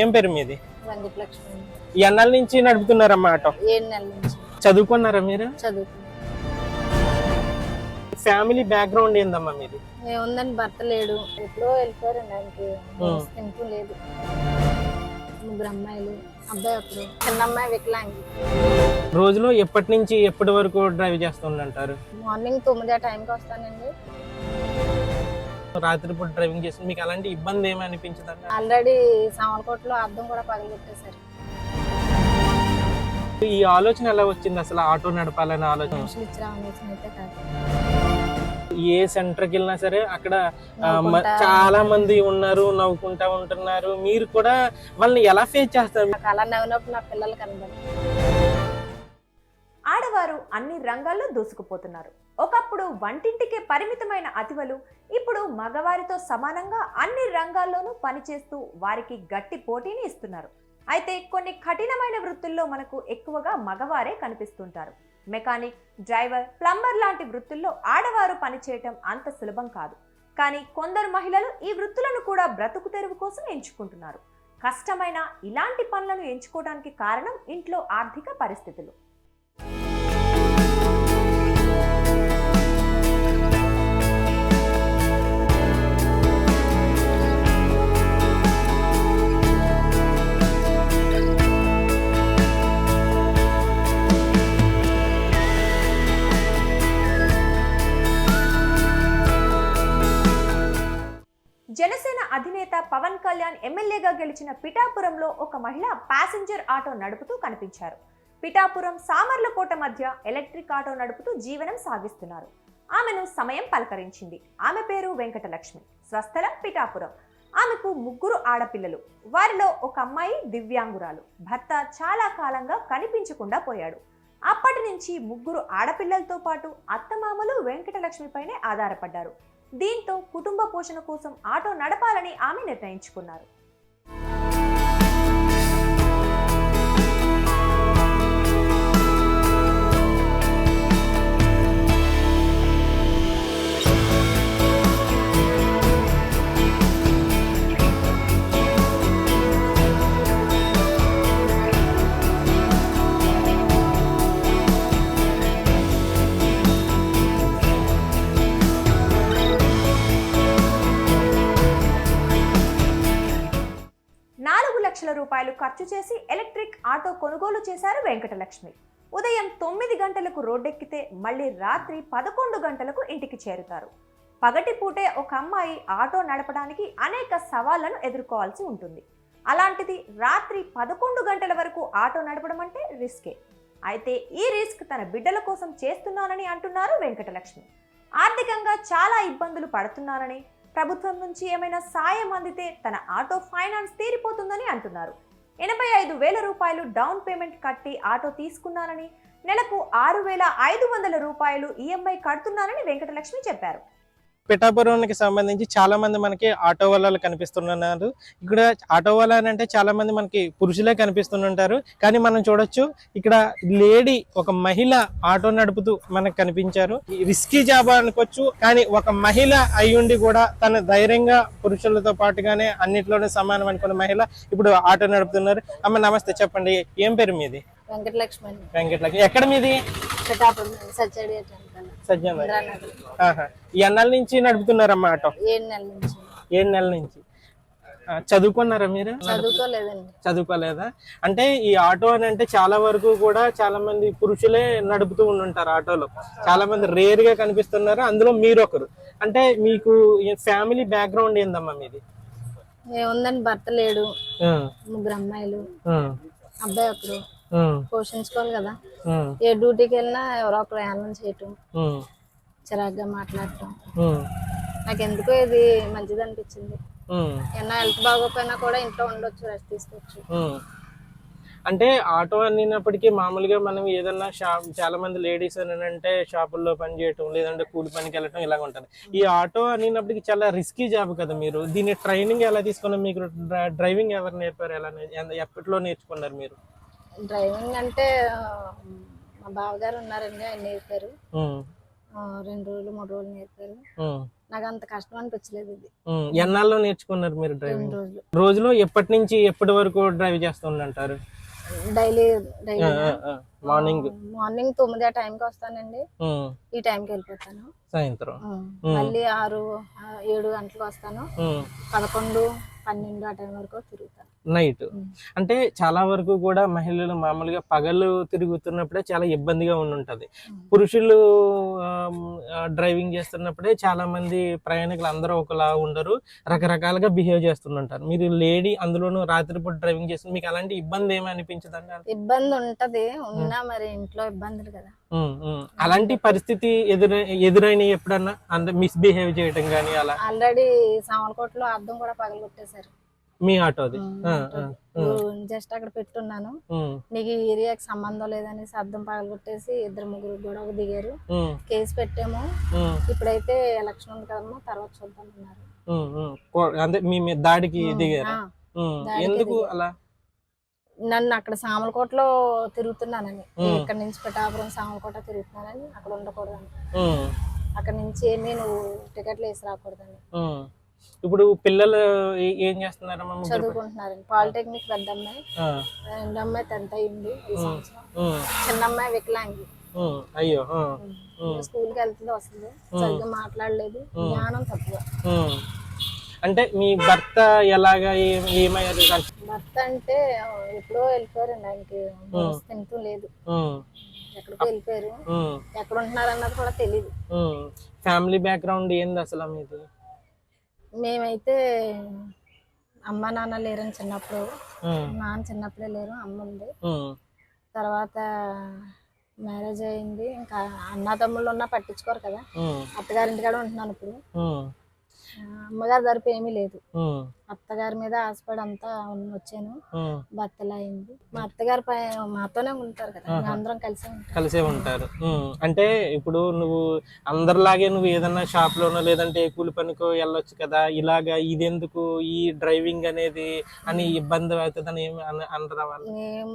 ఏం పేరు మీది? అన్నాల నుంచి నడుపుతున్నారమ్మా ఆటో. చదువుకున్నారా మీరు? ఫ్యామిలీ బ్యాక్గ్రౌండ్ ఏందమ్మా మీది? ఏముందని భర్త లేడు. ఎప్పుడో వెళ్ళిపోయారండి ఆయనకి ఉం. ఇంటూ లేదు. ముగ్గురు అమ్మాయిలు. అబ్బాయి ఒకరు చిన్న అమ్మాయి వికలాంగి. రోజులో ఎప్పటి నుంచి ఎప్పటి వరకు డ్రైవ్ చేస్తుంటారు మార్నింగ్ తొమ్మిది ఆ టైంకి వస్తానండి. రాత్రిపూట డ్రైవింగ్ చేస్తుంది. మీకు అలాంటి ఇబ్బంది ఏమి అనిపించదండి? ఆల్రెడీ సామలకోటలో అద్దం కూడా పగలగొట్టేశారు. ఈ ఆలోచన ఎలా వచ్చింది? అసలు ఆటో నడపాలనే ఆలోచన? మనుషులు ఇచ్చిన ఆలోచన అయితే కాదు. ఏ సెంటర్కి వెళ్ళినా సరే అక్కడ చాలా మంది ఉన్నారు నవ్వుకుంటా ఉంటున్నారు. మీరు కూడా వాళ్ళని ఎలా ఫేస్ చేస్తారు? నాకు అలా నవ్వినప్పుడు నా పిల్లలు కనబడి ఆడవారు అన్ని రంగాల్లో దూసుకుపోతున్నారు. ఒకప్పుడు వంటింటికే పరిమితమైన అతివలు ఇప్పుడు మగవారితో సమానంగా అన్ని రంగాల్లోనూ పనిచేస్తూ వారికి గట్టి పోటీని ఇస్తున్నారు. అయితే కొన్ని కఠినమైన వృత్తుల్లో మనకు ఎక్కువగా మగవారే కనిపిస్తుంటారు. మెకానిక్ డ్రైవర్ ప్లంబర్ లాంటి వృత్తుల్లో ఆడవారు పనిచేయటం అంత సులభం కాదు. కానీ కొందరు మహిళలు ఈ వృత్తులను కూడా బ్రతుకు తెరువు కోసం ఎంచుకుంటున్నారు. కష్టమైన ఇలాంటి పనులను ఎంచుకోవడానికి కారణం ఇంట్లో ఆర్థిక పరిస్థితులు. పవన్ ఎమ్మెల్యేగా గెలిచిన పిఠాపురంలో ఒక మహిళ ప్యాసింజర్ ఆటో నడుపుతూ కనిపించారు. పిఠాపురం సామర్లకోట మధ్య ఎలక్ట్రిక్ ఆటో నడుపుతూ జీవనం సాగిస్తున్నారు. ఆమెను సమయం పలకరించింది. ఆమె పేరు వెంకటలక్ష్మి. స్వస్థలం పిఠాపురం. ఆమెకు ముగ్గురు ఆడపిల్లలు. వారిలో ఒక అమ్మాయి దివ్యాంగురాలు. భర్త చాలా కాలంగా కనిపించకుండా పోయాడు. అప్పటి నుంచి ముగ్గురు ఆడపిల్లలతో పాటు అత్తమామలు వెంకటలక్ష్మిపైనే ఆధారపడ్డారు. దీంతో కుటుంబ పోషణ కోసం ఆటో నడపాలని ఆమె నిర్ణయించుకున్నారు. ఖర్చు చేసి ఎలక్ట్రిక్ ఆటో కొనుగోలు చేశారు వెంకటలక్ష్మి. ఉదయం తొమ్మిది గంటలకు రోడ్డెక్కితే మళ్ళీ రాత్రి పదకొండు గంటలకు ఇంటికి చేరుతారు. పగటి పూటే ఒక అమ్మాయి ఆటో నడపడానికి అనేక సవాళ్ళను ఎదుర్కోవాల్సి ఉంటుంది. అలాంటిది రాత్రి పదకొండు గంటల వరకు ఆటో నడపడం అంటే రిస్కే. అయితే ఈ రిస్క్ తన బిడ్డల కోసం చేస్తున్నానని అంటున్నారు వెంకటలక్ష్మి. ఆర్థికంగా చాలా ఇబ్బందులు పడుతున్నానని ప్రభుత్వం నుంచి ఏమైనా సాయం అందితే తన ఆటో ఫైనాన్స్ తీరిపోతుందని అంటున్నారు. ఎనభై ఐదు వేల రూపాయలు డౌన్ పేమెంట్ కట్టి ఆటో తీసుకున్నానని నెలకు ఆరు వేల ఐదు వందల రూపాయలు ఈఎంఐ కడుతున్నానని వెంకటలక్ష్మి చెప్పారు. పిఠాపురానికి సంబంధించి చాలా మంది మనకి ఆటో వాళ్ళు కనిపిస్తున్నారు. ఇక్కడ ఆటో వాళ్ళ అంటే చాలా మంది మనకి పురుషులే కనిపిస్తుంటారు. కానీ మనం చూడొచ్చు ఇక్కడ లేడీ ఒక మహిళ ఆటో నడుపుతూ మనకు కనిపించారు. రిస్కీ జాబ్ అనుకోవచ్చు కానీ ఒక మహిళ అయ్యుండి కూడా తన ధైర్యంగా పురుషులతో పాటుగానే అన్నిట్లోనే సమానం అనుకున్న మహిళ ఇప్పుడు ఆటో నడుపుతున్నారు. అమ్మ నమస్తే చెప్పండి ఏం పేరు మీది? వెంకటలక్ష్మి అండి వెంకట్లకి ఎక్కడ మీది? అన్నాల నుంచి నడుపుతున్నారమ్మా ఆటో? ఏడు నెలల నుంచి. ఏడు నెలల నుంచి. ఆ, చదువుకున్నారా మీరు? చదువుకోలేదండి. చదువుకోలేదా? అంటే ఈ ఆటో అని అంటే చాలా వరకు కూడా చాలా మంది పురుషులే నడుపుతూ ఉండుంటారు ఆటోలో. చాలా మంది రేర్గా కనిపిస్తున్నారు అందులో మీరు ఒకరు. అంటే మీకు ఫ్యామిలీ బ్యాక్గ్రౌండ్ ఏందమ్మా మీది? ఏముందని భర్త లేడు. ముగ్గురు అమ్మాయిలు. అబ్బాయి ఒకరు పోషించుకోవాలి కదా. ఏ డ్యూటీకి వెళ్ళినా ఎవరో ఒకరు ప్రయాణం చేయటం చిరాగ్గా మాట్లాడటం. నాకు ఎందుకో ఇది మంచిది అనిపించింది ఏమన్నా హెల్త్ బాగోపోయినా కూడా ఇంట్లో ఉండొచ్చు రెస్ట్ తీసుకోవచ్చు. అంటే ఆటో అనినప్పటికీ మామూలుగా మనం ఏదన్నా షాప్ చాలా మంది లేడీస్ అని అంటే షాపుల్లో పని చేయటం లేదంటే కూలి పనికి వెళ్ళటం ఇలాగ ఉంటుంది. ఈ ఆటో అనినప్పటికీ చాలా రిస్కీ జాబ్ కదా మీరు. దీని ట్రైనింగ్ ఎలా తీసుకున్నారు? మీకు డ్ర- డ్రైవింగ్ ఎవరు నేర్పారు? ఎలా ఎప్పట్లో నేర్చుకున్నారు మీరు? డ్రైవింగ్ అంటే మా బావగారు ఉన్నారండి ఆయన నేర్పారు. రెండు రోజులు మూడు రోజులు నేర్పారు. నాకు అంత కష్టం అనిపించలేదు ఇది. ఎన్నాళ్ళు నేర్చుకున్నారు మీరు డ్రైవింగ్? రోజులు. రోజులో ఎప్పటి నుంచి ఎప్పటి వరకు డ్రైవ్ చేస్తుంటారు డైలీ డైలీ మార్నింగ్. మార్నింగ్ తొమ్మిది ఆ టైంకి వస్తానండి. ఈ టైంకి వెళ్ళిపోతాను. సాయంత్రం. మళ్ళీ ఆరు ఏడు గంటలకు వస్తాను. పదకొండు పన్నెండు ఆ టైం వరకు తిరుగుతాను. నైట్. అంటే చాలా వరకు కూడా మహిళలు మామూలుగా పగలు తిరుగుతున్నప్పుడే చాలా ఇబ్బందిగా ఉండుంటది. పురుషులు డ్రైవింగ్ చేస్తున్నప్పుడే చాలా మంది ప్రయాణికులు అందరూ ఒకలా ఉండరు. రకరకాలుగా బిహేవ్ చేస్తుంటారు మీరు లేడీ అందులోనూ రాత్రిపూట డ్రైవింగ్ చేస్తుంది మీకు అలాంటి ఇబ్బంది ఏమి అనిపించదండి ఇబ్బంది ఉంటది ఉన్నా మరి ఇంట్లో ఇబ్బందులు కదా. అలాంటి పరిస్థితి ఎదురై ఎదురైన ఎప్పుడన్నా? మిస్బిహేవ్ చేయటం కానీ అలా? ఆల్రెడీ సామలకోటలో అద్దం కూడా పగలగొట్టేశారు. మీ ఆటోది జస్ట్ అక్కడ పెట్టున్నాను. నీకు ఈ ఏరియాకి సంబంధం లేదనేసి అద్దం పగలగొట్టేసి ఇద్దరు ముగ్గురు గొడవ దిగారు. కేసు పెట్టాము. ఇప్పుడైతే ఎలక్షన్ ఉంది కదమ్మా తర్వాత చూద్దాం అన్నారు. అంటే మీ దాడికి దిగారు? ఎందుకు. అలా? నన్ను అక్కడ సామలకోటలో తిరుగుతున్నానని. ఇక్కడ నుంచి పిఠాపురం సామలకోట తిరుగుతున్నానని అక్కడ ఉండకూడదని. అక్కడ నుంచి నేను టికెట్లు వేసి రాకూడదని. ఇప్పుడు పిల్లలు ఏ- ముగ్గురు? చదువుకుంటున్నారండి. పాలిటెక్నిక్ పెద్ద అమ్మాయి రెండో అమ్మాయి టెన్త్ అయింది చిన్న అమ్మాయి వికలాంగి. అయ్యో. స్కూల్కి వెళ్తుంది వస్తుంది సరిగ్గా మాట్లాడలేదు. జ్ఞానం తక్కువ. అంటే మీ భర్త ఎలాగా ఏమయ్యారు? భర్త అంటే ఎప్పుడో వెళ్ళిపోయారండి ఆయనకి. తింటూ లేదు. ఎక్కడికో వెళ్ళిపోయారు. ఎక్కడ ఉంటున్నారు అన్నది కూడా తెలియదు. ఫ్యామిలీ బ్యాక్గ్రౌండ్ ఏంది అసలు మీది మేమైతే అమ్మ నాన్న లేరని చిన్నప్పుడు నాన్న చిన్నప్పుడే లేరు అమ్మ ఉంది. తర్వాత మ్యారేజ్ అయింది. ఇంకా అన్న తమ్ముళ్ళు ఉన్నా పట్టించుకోరు కదా. ఉమ్, అత్తగారింటికాడ ఉంటున్నాను ఇప్పుడు. అమ్మగారి తరపు ఏమీ లేదు. అత్తగారి మీద ఆశపడి అంతా వచ్చాను. భర్తలా అయింది. మా అత్తగారు మాతోనే ఉంటారు కదా అందరం కలిసి కలిసే ఉంటారు. అంటే ఇప్పుడు నువ్వు అందరిలాగే నువ్వు ఏదన్నా షాప్ లోనో లేదంటే కూలి పనికో వెళ్ళొచ్చు కదా ఇలాగా ఇదెందుకు ఈ డ్రైవింగ్ అనేది అని ఇబ్బంది అవుతుందని ఏమి అన- అనరా వాళ్ళు? ఏం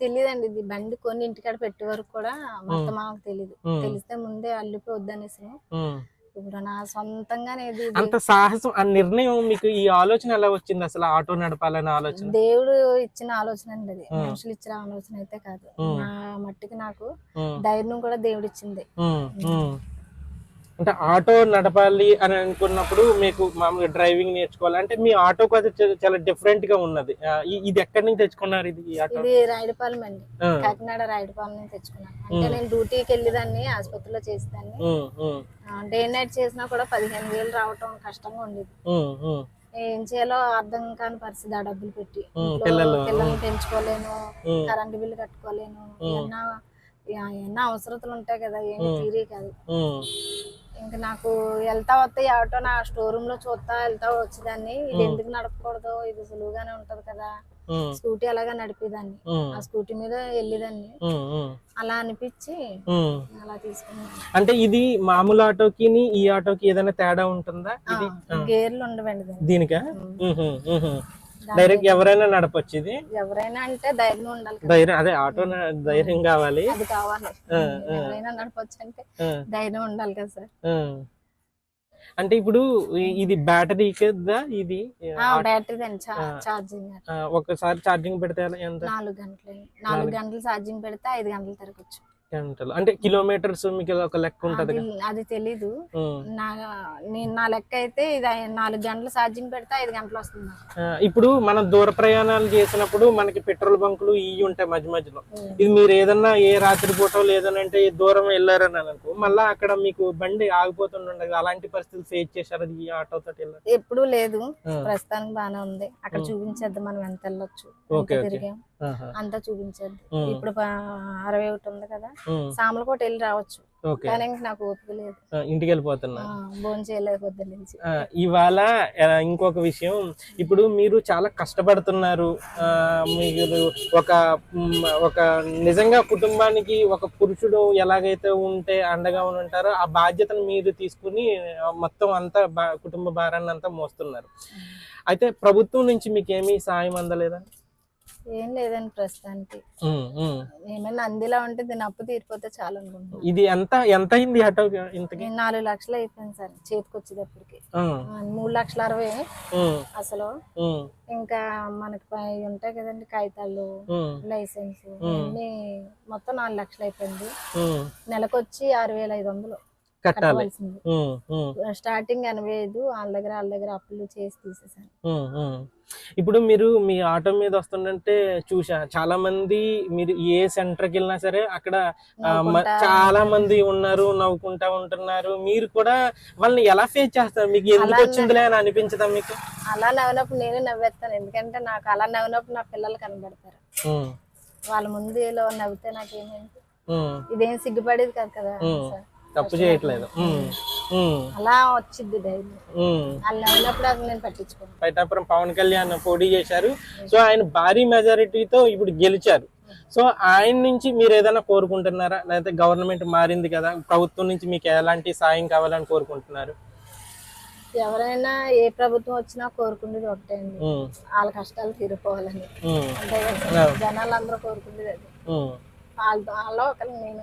తెలియదండి ఇది బండి కొని ఇంటికాడ పెట్టే వరకు కూడా మొత్తం మాకు తెలియదు తెలిస్తే ముందే అల్లిపోయి వద్దనేసి ఉమ్. ఇప్పుడు నా సొంతంగానే అంత సాహసం ఆ నిర్ణయం మీకు ఈ ఆలోచన ఎలా వచ్చింది? అసలు ఆటో నడపాలనే ఆలోచన? దేవుడు ఇచ్చిన ఆలోచన అండి అది. మనుషులు ఇచ్చిన ఆలోచన అయితే కాదు. నా మట్టికి నాకు ధైర్యం కూడా దేవుడు ఇచ్చింది. అంటే ఆటో నడపాలి అని అనుకున్నప్పుడు మీకు మామూలుగా డ్రైవింగ్ నేర్చుకోవాలి. అంటే మీ ఆటోకు అది చాలా డిఫరెంట్గా ఉన్నది. ఇది ఎక్కడి నుంచి తెచ్చుకున్నారు ఇది ఆటో? ఇది రాయుడుపాలెం అండి. కాకినాడ రాయుడుపాలెం నుంచి తెచ్చుకున్నాను. అంటే నేను డ్యూటీకి వెళ్ళేదాన్ని ఆసుపత్రిలో చేసేదాన్ని. డే నైట్ చేసినా కూడా పదిహేను వేలు రావటం కష్టంగా ఉండేది. ఏం చేయాలో అర్థం కాని పరిస్థితి ఆ డబ్బులు పెట్టి. పిల్లల్ని పెంచుకోలేను కరెంటు బిల్లు కట్టుకోలేను ఎన్నో ఎన్నో అవసరతలు ఉంటాయి కదా ఏమి. తీరే కాదు ఇంకా నాకు వెళ్తా వస్తే ఈ ఆటో నా స్టోర్ రూమ్లో చూస్తా వెళ్తా వచ్చేదాన్ని. ఇది ఎందుకు నడపకూడదు? ఇది సులువుగానే ఉంటది కదా. స్కూటీ అలాగా నడిపేదాన్ని? ఆ స్కూటీ మీద వెళ్ళేదాన్ని. అలా అనిపించి. అలా తీసుకున్నాను. అంటే ఇది మామూలు ఆటోకి ఈ ఆటోకి ఏదైనా తేడా ఉంటుందా? గేర్లు ఉండవండి దీనికా. డైరెక్ట్ ఎవరైనా నడపచ్చు ఇది? ఎవరైనా అంటే ధైర్యం ఉండాలి ధైర్యం అదే ఆటో ధైర్యం కావాలి. అది కావాలి. ఎవరైనా నడపచ్చు అంటే ధైర్యం ఉండాలి కదా సార్. అంటే ఇప్పుడు ఇది బ్యాటరీ కదా ఇది? బ్యాటరీ ఛార్జింగ్ ఒకసారి ఛార్జింగ్ పెడితే ఎంత? నాలుగు గంటలు నాలుగు గంటలు ఛార్జింగ్ పెడితే ఐదు గంటలు తిరగచ్చు గంటలు. అంటే కిలోమీటర్స్ మీకు ఒక లెక్క ఉంటది అది తెలీదు. నా నేను నా లెక్క అయితే ఇది నాలుగు గంటలు ఛార్జింగ్ పెడితే ఐదు గంటలు వస్తుంది ఇప్పుడు మనం దూర ప్రయాణాలు చేసినప్పుడు మనకి పెట్రోల్ బంకులు ఇవి ఉంటాయి మధ్య మధ్యలో. ఇది మీరు ఏదన్నా ఏ రాత్రి పూట లేదనంటే దూరం వెళ్ళారని అనుకో మళ్ళా అక్కడ మీకు బండి ఆగిపోతుండదు అలాంటి పరిస్థితులు ఫేస్ చేశారు ఈ ఆటో తోటి ఎప్పుడూ లేదు. ప్రస్తుతానికి బానే ఉంది. అక్కడ చూపించేద్దాం మనం ఎంత వెళ్ళొచ్చు. ఓకే. అంతా చూపించేద్దాం. ఉమ్. ఇప్పుడు అరవై ఒకటి ఉంది కదా. సామలకోట వెళ్ళి రావచ్చు. ఓకే. కానీ ఇంక నాకు ఓపిక లేదు. ఇంటికి వెళ్ళిపోతున్నా భోజనం ఇవాళ ఇంకొక విషయం. ఇప్పుడు మీరు చాలా కష్టపడుతున్నారు. ఆ, మీరు ఒక ఒక నిజంగా కుటుంబానికి ఒక పురుషుడు ఎలాగైతే ఉంటే అండగా ఉంటారో ఆ బాధ్యతను మీరు తీసుకుని మొత్తం అంతా కుటుంబ భారాన్ని అంతా మోస్తున్నారు. అయితే ప్రభుత్వం నుంచి మీకు ఏమీ సాయం అందలేదా? ఏం లేదండి ప్రస్తుతానికి. ఏమైనా అందిలా ఉంటే దీని అప్పు తీరిపోతే చాలు అనుకుంటున్నాను ఇది ఎంత ఎంత అయింది ఆటో ఇంతకి? నేను నాలుగు లక్షలు అయిపోయింది సార్ చేతికి వచ్చేటప్పటికి మూడు లక్షల అరవై అసలు. ఇంకా మనకి ఉంటాయి కదండి కాగితాలు లైసెన్స్ అన్ని మొత్తం నాలుగు లక్షలు అయిపోయింది. నెలకొచ్చి ఆరు వేల ఐదు వందలు. కట్టాలి. స్టార్టింగ్ ఎనభై ఐదు వాళ్ళ దగ్గర వాళ్ళ దగ్గర అప్పులు చేసి తీసేసాను. ఇప్పుడు మీరు మీ ఆటో మీద వస్తుందంటే చూసా చాలా మంది మీరు ఏ సెంటర్కి వెళ్ళినా సరే అక్కడ చాలా మంది ఉన్నారు నవ్వుకుంటా ఉంటున్నారు. మీరు కూడా వాళ్ళని ఎలా ఫేస్ చేస్తారు? మీకు ఎందుకు వచ్చిందిలే అని అనిపించదా మీకు? అలా నవ్వినప్పుడు నేను నవ్వేస్తాను. ఎందుకంటే నాకు అలా నవ్వినప్పుడు నా పిల్లలు కనబడతారు. వాళ్ళ ముందు నవ్వితే నాకేమైంది? ఇదేం సిగ్గుపడేది కాదు కదా. తప్పు చేయట్లేదు. అలా వచ్చింది. వాళ్ళు అది నేను పట్టించుకోను. పైటాపురం పవన్ కళ్యాణ్ పోటీ చేశారు. సో ఆయన భారీ మెజారిటీతో ఇప్పుడు గెలిచారు. సో ఆయన నుంచి మీరు ఏదైనా కోరుకుంటున్నారా? లేకపోతే గవర్నమెంట్ మారింది కదా ప్రభుత్వం నుంచి మీకు ఎలాంటి సాయం కావాలని కోరుకుంటున్నారు? ఎవరైనా ఏ ప్రభుత్వం వచ్చినా కోరుకునేది ఒకటే అండి. వాళ్ళ కష్టాలు తీరిపోవాలని. సార్. జనాలు అందరూ కోరుకునేది అది. వాళ్ళలో ఒకరు నేను.